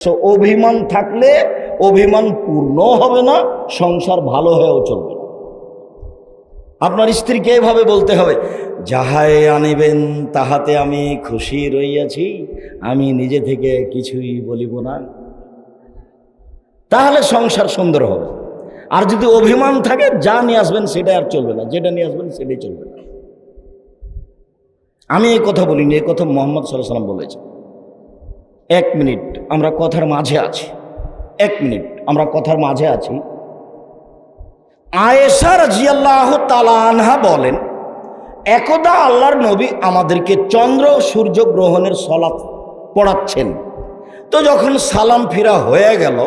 তো অভিমান থাকলে অভিমান পূর্ণ হবে না, সংসার ভালো হয়েও চলবে আপনার স্ত্রীকে এভাবে বলতে হবে, যাহাই আনিবেন, তাহাতে আমি খুশি রইয়াছি, আমি নিজে থেকে কিছুই বলিব না। তাহলে সংসার সুন্দর হবে। আর যদি অভিমান থাকে, যা নিয়ে আসবেন সেটা আর চলবে না, যেটা নিয়ে আসবেন সেটাই চলবে না। আমি এই কথা বলিনি, এই কথা মোহাম্মদ সাল্লাহ সাল্লাম বলেছেন। এক মিনিট, আমরা কথার মাঝে আছি। এক মিনিট, আমরা কথার মাঝে আছি। আয়েশা রাজিয়াল্লাহ তালানহা বলেন, একদা আল্লাহর নবী আমাদেরকে চন্দ্র সূর্য গ্রহণের সলাপ পড়াচ্ছেন। তো যখন সালাম ফিরা হয়ে গেল,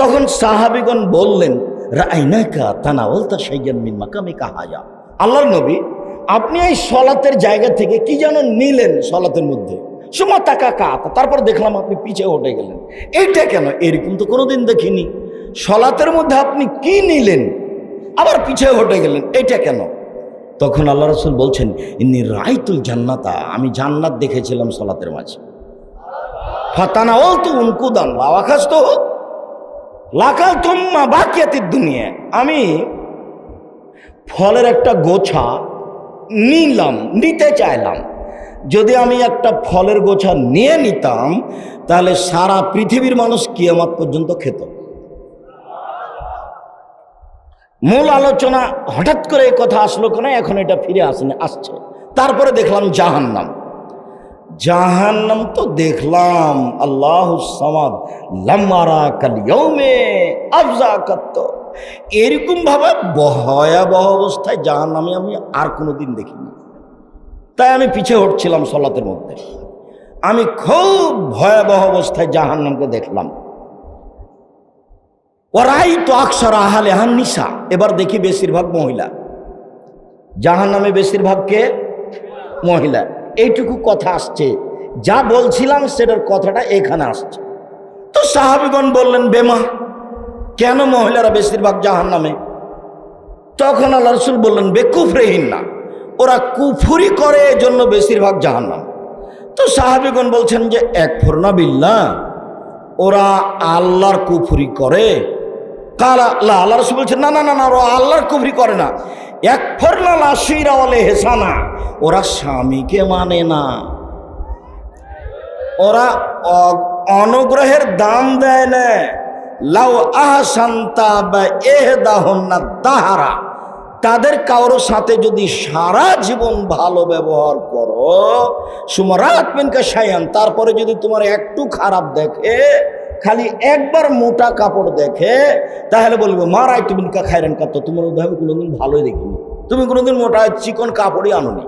তখন সাহাবিগণ বললেন, রাইনাকা তানাওল তার সাইয়ান মিন মাকামে কাহাজা আল্লাহর নবী, আপনি এই সলাতের জায়গা থেকে কি যেন নিলেন সলাতের মধ্যে? সুমা তাকা কাতা তারপর দেখলাম আপনি পিছে উঠে গেলেন। এইটা কেন? এরকম তো কোনোদিন দেখিনি। সলাতের মধ্যে আপনি কি নিলেন? আবার পিছে হটে গেলেন, এইটা কেন? তখন আল্লাহ রসুল বলছেন ইনি রাইতুল জান্নাতা আমি জান্নাত দেখেছিলাম সলাতের মাঝে। ফাতানা ও তো উনকুদান লাওয়াখাস তো লাকাল তুম্মা বাকিয়াতির দুনিয়া। আমি ফলের একটা গোছা নিলাম, নিতে চাইলাম। যদি আমি একটা ফলের গোছা নিয়ে নিতাম, তাহলে সারা পৃথিবীর মানুষ কিয়ামত পর্যন্ত খেত। মূল আলোচনা হঠাৎ করে এই কথা আসলো কেন? এখন এটা ফিরে আসেনি আসছে। তারপরে দেখলাম জাহান্নাম। জাহান্নাম তো দেখলাম, আল্লাহ সমাদ কালিয়মে আফজা কাত্ত। এরকম ভাবে ভয়াবহ অবস্থায় জাহান্নামে আমি আর কোনোদিন দেখিনি। তাই আমি পিছিয়ে হটছিলাম সলাতের মধ্যে। আমি খুব ভয়াবহ অবস্থায় জাহান্নামকে দেখলাম। ওরাই তো আকসার আহালে হান নিশা এবার দেখি বেশিরভাগ মহিলা। জাহান নামে বেশিরভাগকে মহিলা। এইটুকু কথা আসছে। যা বলছিলাম সেটার কথাটা এখানে আসছে। তো সাহাবিগণ বললেন, বেমা, কেন মহিলারা বেশিরভাগ জাহান নামে তখন আল্লাহ রসুল বললেন বেকুফ রেহিন না ওরা কুফুরি করে এজন্য বেশিরভাগ জাহান নাম তো সাহাবিগণ বলছেন যে, এক ফোরনা বিল্লা ওরা আল্লাহর কুফুরি করে। কালা আল্লাহ রসুল বলছেন, না না না না, ওরা আল্লাহর কুফরি করে না। এক ফরলা লাশিরা বলে হেসানা ওরা স্বামীকে মানে না। ওরা অনুগ্রহের দাম দেয় না। লাউ আহসান্তা বা দাহন্না দাহারা তাদের কারোর সাথে যদি সারা জীবন ভালো ব্যবহার করো সুমরাত মিনকা সায়ান তারপরে যদি তোমার একটু খারাপ দেখে, খালি একবার মোটা কাপড় দেখে, তাহলে বলবে মারাই তুমি কা খাইরেন কাপ তোমার আমি কোনোদিন ভালোই দেখিনি। তুমি কোনোদিন মোটা চিকন কাপড়ই আনোনি।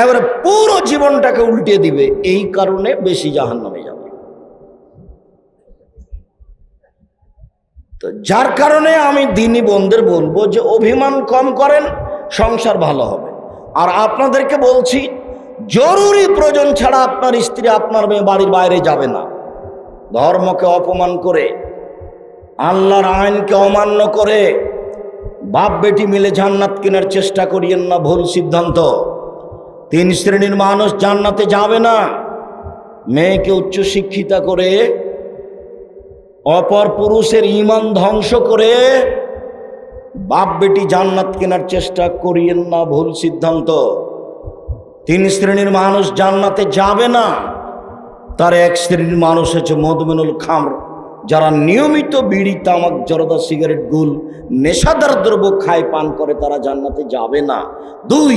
এবারে পুরো জীবনটাকে উল্টে দিবে, এই কারণে বেশি জাহান নামে যাবে তো যার কারণে আমি দিনী বন্ধুদের বলব যে অভিমান কম করেন, সংসার ভালো হবে। আর আপনাদেরকে বলছি, জরুরি প্রয়োজন ছাড়া আপনার স্ত্রী আপনার মেয়ে বাড়ির বাইরে যাবে না। ধর্মকে অপমান করে, আল্লাহর আইনকে অমান্য করে, বাপ বেটি মিলে জান্নাত কেনার চেষ্টা করিয়েন না ভুল সিদ্ধান্ত। তিন শ্রেণির মানুষ জান্নাতে যাবে না। মেয়েকে উচ্চশিক্ষিতা করে অপর পুরুষের ইমান ধ্বংস করে বাপ বেটি জান্নাত কেনার চেষ্টা করিয়েন না, ভুল সিদ্ধান্ত। তিন শ্রেণির মানুষ জান্নাতে যাবে না। তার এক শ্রেণির মানুষ হচ্ছে মধুমেনুল খামর, যারা নিয়মিত বিড়ি, তামাক, জরদা, সিগারেট, গুল, নেশাদার দ্রব্য খায়, পান করে, তারা জান্নাতে যাবে না। দুই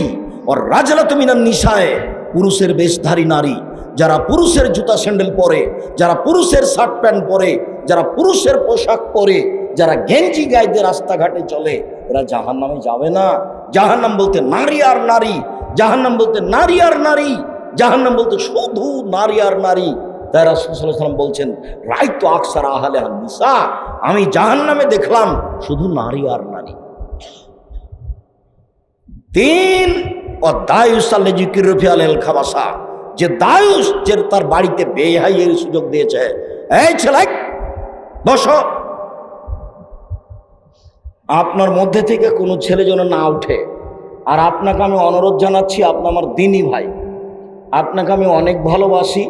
ওর রাজলা তুমিনার নিশায় পুরুষের বেশধারী নারী। যারা পুরুষের জুতা স্যান্ডেল পরে, যারা পুরুষের শার্ট প্যান্ট পরে, যারা পুরুষের পোশাক পরে, যারা গেঞ্জি গাইতে রাস্তাঘাটে চলে, এরা জাহান নামে যাবে না। জাহান নাম বলতে নারী আর নারী জাহান নাম বলতে নারী আর নারী জাহান নাম বলতে শুধু নারী আর নারী। তাই রাসুলাম বলছেন রাই তো আকসার আহালে নিসা আমি জাহান্নামে দেখলাম শুধু নারী আর নারী। তিন ও দায়ুস আল্লাজিকির রফিয়াল এল খাবাসা। যে দায়ুস যে তার বাড়িতে বেহাইয়ের সুযোগ দিয়েছে। এই ছেলে, বস। আপনার মধ্যে থেকে কোনো ছেলে যেন না উঠে আর আপনাকে আমি অনুরোধ জানাচ্ছি, আপনি আমার দিনই ভাই। আপনাকে আমি অনেক ভালোবাসি।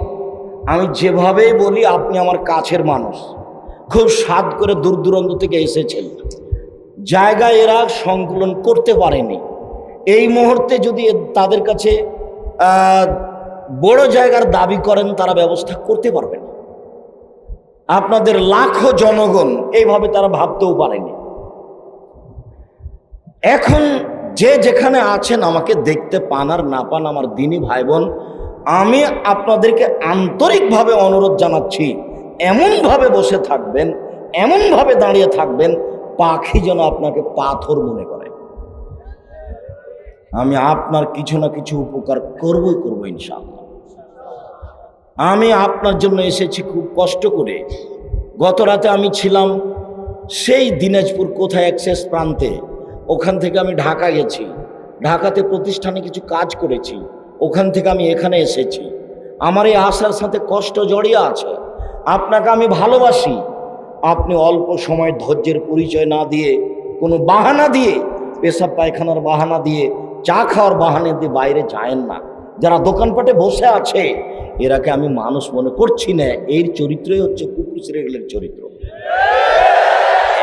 আমি যেভাবেই বলি, আপনি আমার কাছের মানুষ। খুব স্বাদ করে দূর দূরান্ত থেকে এসেছেন। জায়গায় এরা সংকুলন করতে পারেনি। এই মুহূর্তে যদি তাদের কাছে বড় জায়গার দাবি করেন, তারা ব্যবস্থা করতে পারবে না। আপনাদের লাখো জনগণ এইভাবে তারা ভাবতেও পারেনি। এখন যে যেখানে আছেন, আমাকে দেখতে পান আর না পান আমার দিনী ভাই বোন আমি আপনাদেরকে আন্তরিকভাবে অনুরোধ জানাচ্ছি, এমনভাবে বসে থাকবেন, এমনভাবে দাঁড়িয়ে থাকবেন, পাখি যেন আপনাকে পাথর মনে করে। আমি আপনার কিছু না কিছু উপকার করবই, করব ইনশাআল্লাহ। আমি আপনার জন্য এসেছি খুব কষ্ট করে। গত রাতে আমি ছিলাম সেই দিনাজপুর কোথায় অ্যাক্সেস প্রান্তে। ওখান থেকে আমি ঢাকা গেছি। ঢাকাতে প্রতিষ্ঠানে কিছু কাজ করেছি। ওখান থেকে আমি এখানে এসেছি। আমার এই আশার সাথে কষ্ট জড়িয়ে আছে। আপনাকে আমি ভালোবাসি। আপনি অল্প সময় ধৈর্যের পরিচয় না দিয়ে, কোনো বাহানা দিয়ে, পেশাব পায়খানার বাহানা দিয়ে, চা খাওয়ার বাহানা দিয়ে বাইরে যায়েন না। যারা দোকানপাটে বসে আছে, এরাকে আমি মানুষ মনে করছি না, এর চরিত্রই হচ্ছে কুকুর সিরিয়ালের চরিত্র।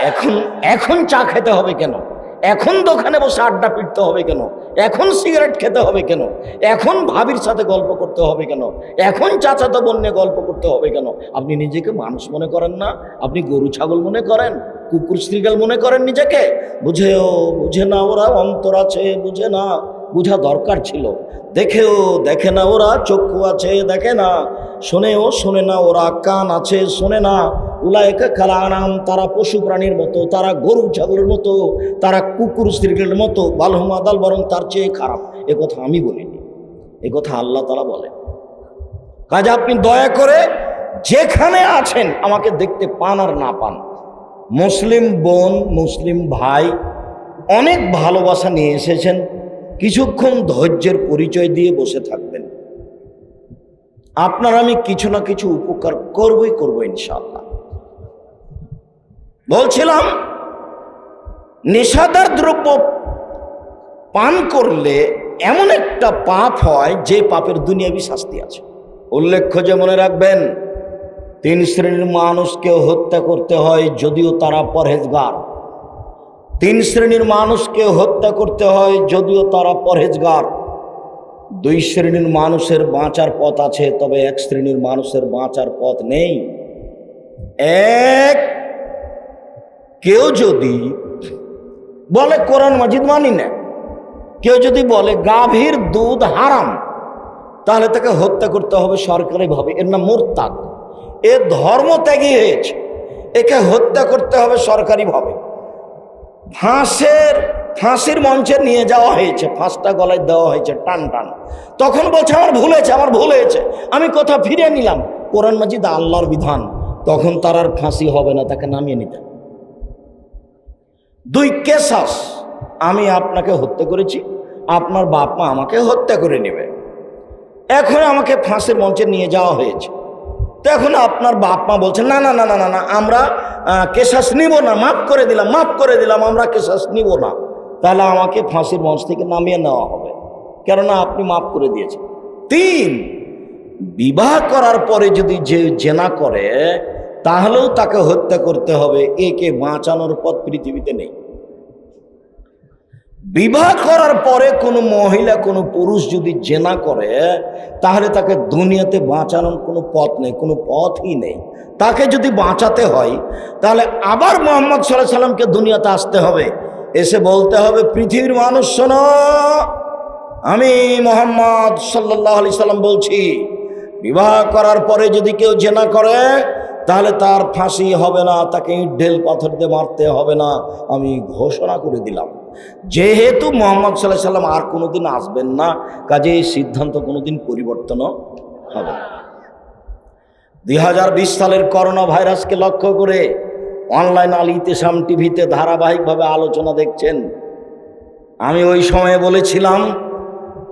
এখন এখন চা খেতে হবে কেন? এখন দোকানে বসে আড্ডা পিটতে হবে কেন? এখন সিগারেট খেতে হবে কেন? এখন ভাবির সাথে গল্প করতে হবে কেন? এখন চাচাতো বোন নিয়ে গল্প করতে হবে কেন? আপনি নিজেকে মানুষ মনে করেন না? আপনি গরু, ছাগল মনে করেন? কুকুর শ্রীগাল মনে করেন নিজেকে? বুঝেও বুঝে না, ওরা অন্তর আছে, বুঝে না। বুঝা দরকার ছিল। দেখেও দেখে না ওরা, চক্ষু আছে দেখে না। শোনেও শোনে না ওরা, কান আছে শোনে না। উলায়কা কালানাম, তারা পশু প্রাণীর মতো, তারা গরু ছাগলের মতো, তারা কুকুর স্ত্রীগুলোর মতো বালহমাদাল বরং তার চেয়ে খারাপ। এ কথা আমি বলিনি। এ কথা আল্লাহ তালা বলেন। কাজ আপনি দয়া করে যেখানে আছেন আমাকে দেখতে পান আর না পান। মুসলিম বোন, মুসলিম ভাই অনেক ভালোবাসা নিয়ে এসেছেন। কিছুক্ষণ ধৈর্যের পরিচয় দিয়ে বসে থাকবেন। আপনার আমি কিছু না কিছু উপকার করবই করব ইনশাআল্লাহ। বলছিলাম, নেশাদার দ্রব্য পান করলে এমন একটা পাপ হয় যে পাপের দুনিয়াবি শাস্তি আছে। উল্লেখ্য যে মনে রাখবেন, তিন শ্রেণির মানুষকে হত্যা করতে হয় যদিও তারা পরহেজগার। তিন শ্রেণির মানুষকে হত্যা করতে হয়, যদিও তারা পরহেজগার। দুই শ্রেণির মানুষের বাঁচার পথ আছে, তবে এক শ্রেণির মানুষের বাঁচার পথ নেই। এক, কেউ যদি বলে, কোরআন মাজিদ মানি না, কেউ যদি বলে, গাভীর দুধ হারাম, তাহলে তাকে হত্যা করতে হবে সরকারিভাবে। এর নাম মোরতাদ। এ ধর্ম ত্যাগী হয়েছে, একে হত্যা করতে হবে সরকারিভাবে। ফাঁসের, ফাঁসির মঞ্চে নিয়ে যাওয়া হয়েছে, ফাঁসটা গলায় দেওয়া হয়েছে, টান টান। তখন বলছে, আমার ভুল হয়েছে, আমার ভুল হয়েছে। আমি কথা ফিরে নিলাম। কোরআন মাজিদ আল্লাহর বিধান। তখন তার আর ফাঁসি হবে না, তাকে নামিয়ে নিতে দুই কেসাস আমি আপনাকে হত্যা করেছি, আপনার বাপ মা আমাকে হত্যা করে নেবে। এখন আমাকে ফাঁসির মঞ্চে নিয়ে যাওয়া হয়েছে। তো এখন আপনার বাপ মা বলছে, না না না না না না, আমরা কেশাস নিব না, মাফ করে দিলাম, মাফ করে দিলাম, আমরা কেশাস নিব না। তাহলে আমাকে ফাঁসির মঞ্চ থেকে নামিয়ে নেওয়া হবে। কেননা আপনি মাফ করে দিয়েছেন। তিন, বিবাহ করার পরে যদি যে জেনা করে, তাহলেও তাকে হত্যা করতে হবে। একে বাঁচানোর পথ পৃথিবীতে নেই। বিবাহ করার পরে কোনো মহিলা, কোনো পুরুষ যদি জেনা করে, তাহলে তাকে দুনিয়াতে বাঁচানোর কোনো পথ নেই, কোনো পথই নেই। তাকে যদি বাঁচাতে হয়, তাহলে আবার মোহাম্মদ সাল্লাহ সাল্লামকে দুনিয়াতে আসতে হবে। এসে বলতে হবে, পৃথিবীর মানুষ, শোনো, আমি মোহাম্মদ সাল্লাহ আলি সাল্লাম বলছি, বিবাহ করার পরে যদি কেউ জেনা করে, তাহলে তার ফাঁসি হবে না, তাকে ইট, ঢেল, পাথর দিয়ে মারতে হবে না। আমি ঘোষণা করে দিলাম। যেহেতু মোহাম্মদ সাল্লাহ সাল্লাম আর কোনোদিন আসবেন না কাজে এই সিদ্ধান্ত কোনোদিন পরিবর্তনও হবে না। দুই হাজার বিশ সালের করোনা ভাইরাসকে লক্ষ্য করে অনলাইন আল ইতেসাম টিভিতে ধারাবাহিকভাবে আলোচনা দেখছেন। আমি ওই সময়ে বলেছিলাম,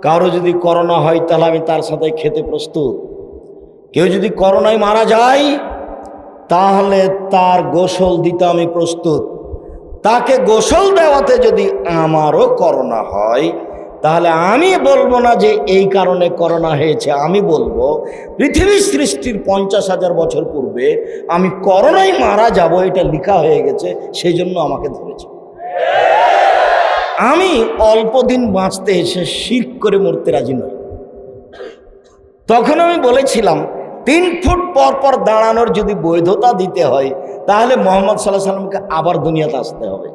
কারও যদি করোনা হয় তাহলে আমি তার সাথে খেতে প্রস্তুত। কেউ যদি করোনায় মারা যায়, তাহলে তার গোসল দিতে আমি প্রস্তুত। তাকে গোসল দেওয়াতে যদি আমারও করোনা হয়, তাহলে আমি বলব না যে এই কারণে করোনা হয়েছে, আমি বলব পৃথিবীর সৃষ্টির পঞ্চাশ হাজার বছর পূর্বে আমি করোনায় মারা যাব, এটা লেখা হয়ে গেছে, সেই জন্য আমাকে ধরেছে। আমি অল্প দিন বাঁচতে এসে শিখ করে মরতে রাজি নই। তখন আমি বলেছিলাম, তিন ফুট পর পর দাঁড়ানোর যদি বৈধতা দিতে হয় তাহলে মোহাম্মদ সাল্লাহ সাল্লামকে আবার দুনিয়াতে আসতে হবে।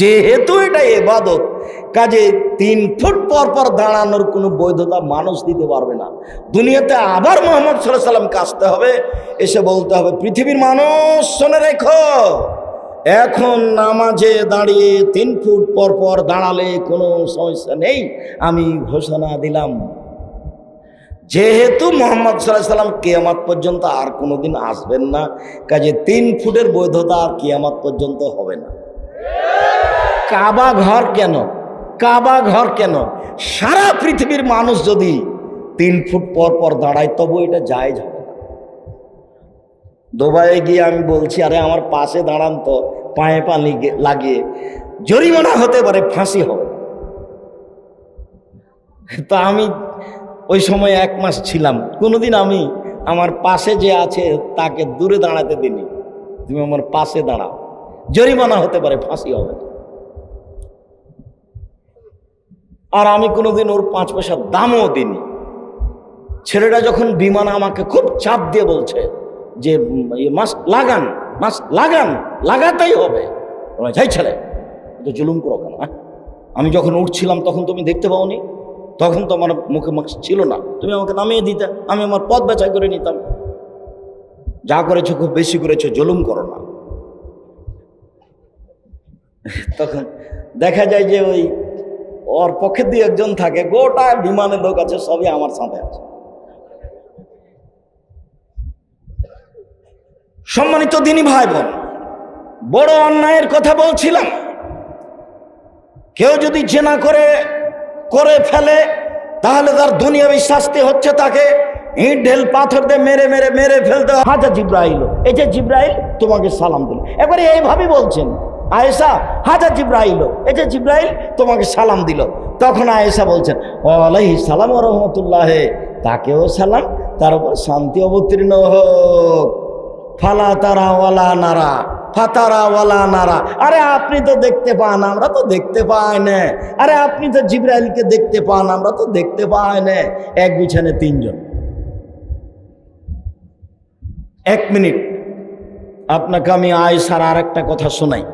যেহেতু এটা এবাদত কাজে তিন ফুট পর পর দাঁড়ানোর কোনো বৈধতা মানুষ দিতে পারবে না। দুনিয়াতে আবার মোহাম্মদ সাল্লাহ সাল্লামকে আসতে হবে, এসে বলতে হবে, পৃথিবীর মানুষ, শোনে রেখো, এখন নামাজে দাঁড়িয়ে তিন ফুট পর পর দাঁড়ালে কোনো সমস্যা নেই, আমি ঘোষণা দিলাম। যেহেতু মোহাম্মদ সাল্লাহ সাল্লাম কেয়ামাত পর্যন্ত আর কোনোদিন আসবেন না, কাজে তিন ফুটের বৈধতা আর কেয়ামাত পর্যন্ত হবে না। কাবা ঘর কেন? কাবা ঘর কেন? সারা পৃথিবীর মানুষ যদি তিন ফুট পর পর দাঁড়ায়, তবু এটা যায় হবে দুবাইয়ে গিয়ে আমি বলছি, আরে, আমার পাশে দাঁড়ান তো, পায়ে পা লিগে- লাগিয়ে। জরিমানা হতে পারে, ফাঁসি হবে। তা আমি ওই সময় এক মাস ছিলাম। কোনোদিন আমি আমার পাশে যে আছে তাকে দূরে দাঁড়াতে দিনি তুমি আমার পাশে দাঁড়াও। জরিমানা হতে পারে, ফাঁসি হবে। আর আমি কোনোদিন ওর পাঁচ পয়সার দামও দিইনি। ছেলেটা যখন বিমান আমাকে খুব চাপ দিয়ে বলছে যে মাস লাগান মাস লাগান, লাগাতেই হবে। যাই ছেলে তো জুলুম করো কেন হ্যাঁ? আমি যখন উঠছিলাম তখন তুমি দেখতে পাওনি। তখন তো আমার মুখে মাস্ক ছিল না। তুমি আমাকে নামিয়ে দিতে, আমি আমার পথ বেচাই করে নিতাম। যা করেছ, খুব বেশি করেছ, জুলুম করো না। তখন দেখা যায় যে ওই ওর পক্ষে দিয়ে একজন থাকে, গোটা বিমানের লোক আছে, সবই আমার সাথে আছে। সম্মানিত দিনী ভাই বোন বড় অন্যায়ের কথা বলছিলাম। কেউ যদি জেনা করে করে ফেলে, তাহলে তার দুনিয়াবি শাস্তি হচ্ছে তাকে। ইট, ঢেল, পাথর দিয়ে মেরে মেরে মেরে ফেলতে। হাজা জিব্রাইল, এই যে জিব্রাইল তোমাকে সালাম দিল। একবারে এইভাবে বলছেন। আয়েশা, হাজা জিব্রাইল, এই যে জিব্রাইল তোমাকে সালাম দিল। তখন আয়েশা বলছেন, ওয়ালাইহি সালাম রহমতুল্লাহ, তাকেও সালাম, তার উপর শান্তি অবতীর্ণ হোক। ফালা তারা ওয়ালা নারা। ফাতারা ওয়ালা নারা। আরে আপনি তো দেখতে পান, আমরা তো দেখতে পাই না। আরে আপনি তো জিব্রাইলকে দেখতে পান, আমরা তো দেখতে পাই না। এক বিছানে তিনজন। এক মিনিট। আপনাকে আমি আয়সার আর একটা কথা শোনাই।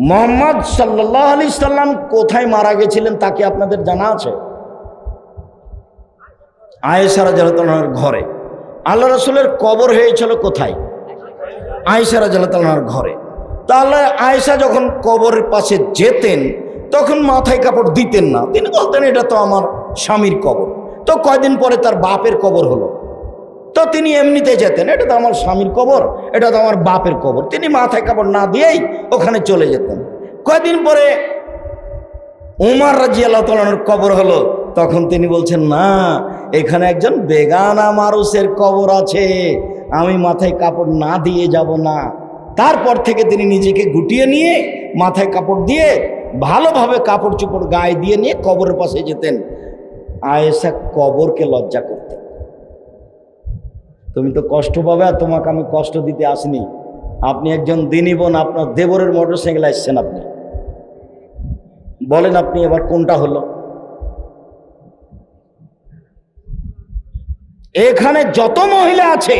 মোহাম্মদ সাল্লাহ আলি সাল্লাম কোথায় মারা গেছিলেন তাকে আপনাদের জানা আছে? আয়েসারা জালাতার ঘরে। আল্লাহ রসুলের কবর হয়েছিল কোথায়? আয়েসারা জালাতার ঘরে। তাহলে আয়েশা যখন কবরের পাশে যেতেন, তখন মাথায় কাপড় দিতেন না। তিনি বলতেন, এটা তো আমার স্বামীর কবর। তো কয়দিন পরে তার বাপের কবর হলো। তো তিনি এমনিতে যেতেন, এটা তো আমার স্বামীর কবর, এটা তো আমার বাপের কবর। তিনি মাথায় কাপড় না দিয়েই ওখানে চলে যেতেন। কয়দিন পরে উমার রাজি আল্লাহ তালানোর কবর হলো। তখন তিনি বলছেন, না, এখানে একজন বেগানা মানুষের কবর আছে। আমি মাথায় কাপড় না দিয়ে যাব না। তারপর থেকে তিনি নিজেকে গুটিয়ে নিয়ে মাথায় কাপড় দিয়ে ভালোভাবে কাপড় চোপড় গায়ে দিয়ে নিয়ে কবরের পাশে যেতেন। আয়েশা কবরকে লজ্জা করতেন তুমি তো কষ্ট পাবে আর তোমাকে আমি কষ্ট দিতে আসিনি। আপনি একজন দিনী বোন, আপনার দেবরের মোটর সাইকেল আসছেন আপনি। বলেন আপনি এবার কোনটা হলো? এখানে যত মহিলা আছে,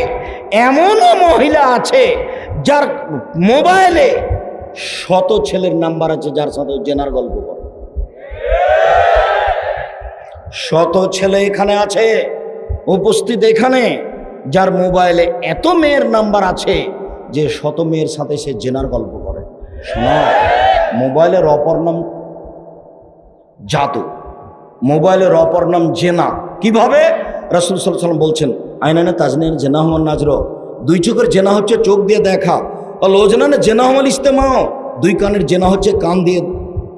এমনও মহিলা আছে যার মোবাইলে শত ছেলের নাম্বার আছে, যার সাথে জেনার গল্প করে। শত ছেলে এখানে আছে, উপস্থিত এখানে, যার মোবাইলে এত মেয়ের নাম্বার আছে যে শত মেয়ের সাথে সে জেনার গল্প করে। শোনা, মোবাইলের অপর নাম জাদু, মোবাইলের অপর নাম জেনা। কীভাবে? রাসুল সাল্লাম বলছেন, আইনানে তাজনের জেনা হমান নাজর। দুই চোখের জেনা হচ্ছে চোখ দিয়ে দেখা। অলোজনানে জেনা হমাল ইস্তেমাও দুই কানের জেনা হচ্ছে কান দিয়ে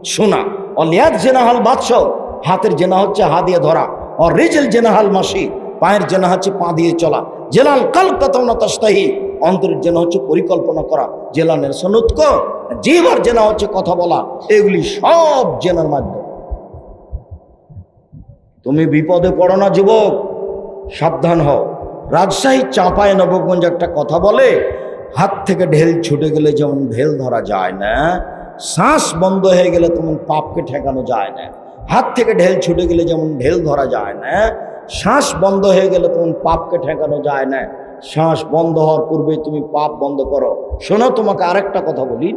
শোনা। অলিয়াদ জেনা হাল বাদশ হাতের জেনা হচ্ছে হা দিয়ে ধরা। ও রেজেল জেনা হাল মাসি। পায়ের জেনা হচ্ছে পা দিয়ে চলা। জেলাল কাল কাতাউনা তাস্তাহি অন্তরের জেনা হচ্ছে পরিকল্পনা করা। জেলানের সনুৎক জিভার জেনা হচ্ছে কথা বলা। এগুলি সব জেনার মাধ্যম। তুমি বিপদে পড়ো না, যুবক। সাবধান হও। রাজশাহী চাঁপায় নবগঞ্জ একটা কথা বলে, হাত থেকে ঢেল ছুটে গেলে যেমন ঢেল ধরা যায় না, শ্বাস বন্ধ হয়ে গেলে তেমন পাপকে ঠেকানো যায় না। হাত থেকে ঢেল ছুটে গেলে যেমন ঢেল ধরা যায় না, শ্বাস বন্ধ হয়ে গেলে তেমন পাপকে ঠেকানো যায় না। শ্বাস বন্ধ হওয়ার পূর্বে তুমি পাপ বন্ধ করো। শোনো, তোমাকে আরেকটা কথা বলি।